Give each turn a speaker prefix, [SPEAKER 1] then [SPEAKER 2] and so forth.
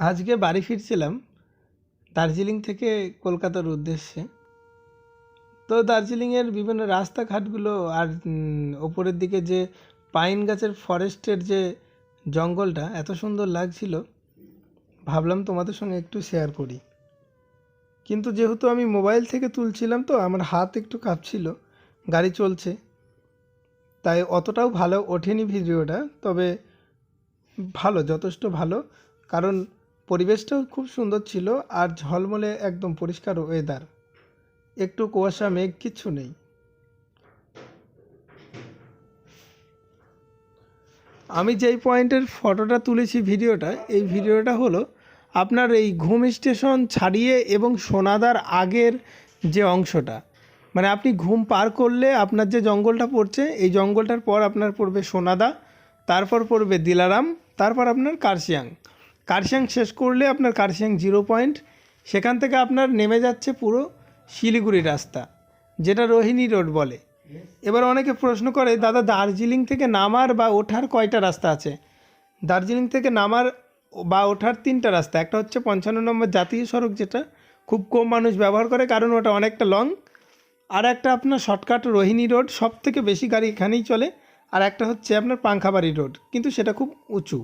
[SPEAKER 1] আজকে বাড়ি ফিরছিলাম দার্জিলিং থেকে কলকাতার উদ্দেশ্যে। তো দার্জিলিংয়ের বিভিন্ন রাস্তাঘাটগুলো আর ওপরের দিকে যে পাইন গাছের ফরেস্টের যে জঙ্গলটা, এত সুন্দর লাগছিল। ভাবলাম তোমাদের সঙ্গে একটু শেয়ার করি। কিন্তু যেহেতু আমি মোবাইল থেকে তুলছিলাম তো আমার হাত একটু কাঁপছিল, গাড়ি চলছে। তাই অতটাও ভালো ওঠেনি ভিডিওটা তবে ভালো, যথেষ্ট ভালো। কারণ পরিবেশটাও খুব সুন্দর ছিল আর ঝলমলে একদম পরিষ্কার ওয়েদার একটু কুয়াশা, মেঘ কিচ্ছু নেই। আমি যেই পয়েন্টের ফটোটা তুলেছি ভিডিওটা, এই ভিডিওটা হলো আপনার এই ঘুম স্টেশন ছাড়িয়ে এবং সোনাদার আগের যে অংশটা। মানে আপনি ঘুম পার করলে আপনার যে জঙ্গলটা পড়ছে, এই জঙ্গলটার পর আপনার পড়বে সোনাদা, তারপর পড়বে দিলারাম, তারপর আপনার কার্শিয়াং। কার্শিয়াং শেষ করলে আপনার কার্শিয়াং জিরো পয়েন্ট। সেখান থেকে আপনার নেমে যাচ্ছে পুরো শিলিগুড়ি রাস্তা, যেটা রোহিণী রোড বলে। এবার অনেকে প্রশ্ন করে, দাদা, দার্জিলিং থেকে নামার বা ওঠার কয়টা রাস্তা আছে? দার্জিলিং থেকে নামার বা ওঠার তিনটা রাস্তা, একটা হচ্ছে পঞ্চান্ন নম্বর জাতীয় সড়ক, যেটা খুব কম মানুষ ব্যবহার করে, কারণ ওটা অনেকটা লং। আর একটা আপনার শর্টকাট রোহিণী রোড সব থেকে বেশি গাড়ি এখানেই চলে। আর একটা হচ্ছে আপনার পাংখাবাড়ি রোড, কিন্তু সেটা খুব উঁচু।